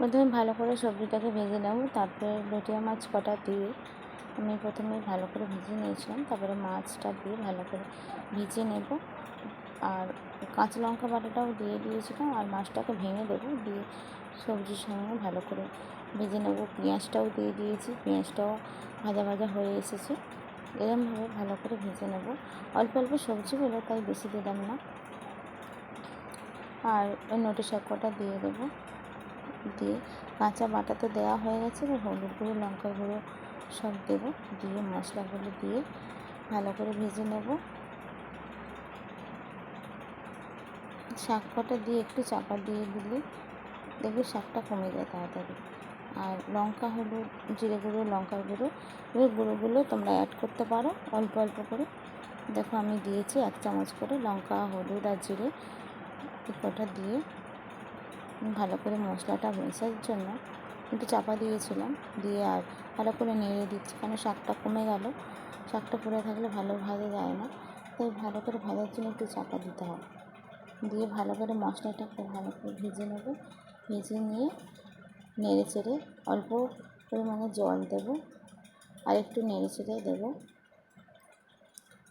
প্রথমে ভালো করে সবজিটাকে ভেজে নেব। তারপরে লটিয়া মাছ কটা দিয়ে আমি প্রথমে ভালো করে ভেজে নিয়েছিলাম। তারপরে মাছটা দিয়ে ভালো করে ভেজে নেব। আর কাঁচা লঙ্কা বাটাটাও দিয়ে দিয়েছিলাম আর মাছটাকে ভেঙে দেবো। দিয়ে সবজির সঙ্গে ভালো করে ভেজে নেব। পেঁয়াজটাও দিয়ে দিয়েছি। পেঁয়াজটাও ভাজা ভাজা হয়ে এসেছে। এরমভাবে ভালো করে ভেজে নেব। অল্প অল্প সবজি তাই বেশি দিলাম না। আর নোটে শাক কটা দিয়ে দেবো। দিয়ে কাঁচা বাটা তো দেওয়া হয়ে গেছে, এবার হলুদ গুঁড়ো, লঙ্কা গুঁড়ো সব দেবো, দিয়ে মশলাগুলো দিয়ে ভালো করে ভেজে নেব। শাক কটা দিয়ে একটু চাপা দিয়ে দিলে দেখবে শাকটা কমে যায় তাড়াতাড়ি। আর লঙ্কা, হলুদ, জিরে গুঁড়ো লঙ্কা গুঁড়ো, এই গুঁড়োগুলো তোমরা অ্যাড করতে পারো অল্প অল্প করে। দেখো আমি দিয়েছি এক চামচ করে লঙ্কা, হলুদ আর জিরে কটা দিয়ে ভালো করে মশলাটা মেশার জন্য একটু চাপা দিয়েছিলাম, দিয়ে আর ভালো করে নেড়ে দিচ্ছি কারণ শাকটা কমে গেল। শাকটা পড়ে থাকলে ভালো ভাজা যায় না, তাই ভালো করে ভাজার জন্য একটু চাপা দিতে হবে। দিয়ে ভালো করে মশলাটাকে ভালো করে ভেজে নেব, ভেজে নিয়ে নেড়ে চেড়ে অল্প পরিমাণে জল দেব, আর একটু নেড়ে চেড়ে দেবো,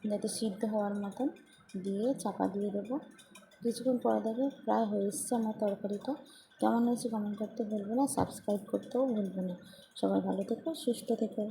যাতে সিদ্ধ হওয়ার মতন, দিয়ে চাপা দিয়ে দেবো। কিছুক্ষণ পরে দেখে প্রায় হয়ে এসছে আমার তরকারিটা। কেমন হয়েছে কমেন্ট করতে ভুলবে না সাবস্ক্রাইব করতেও ভুলবে না। সবাই ভালো থেকো, সুস্থ থেকো।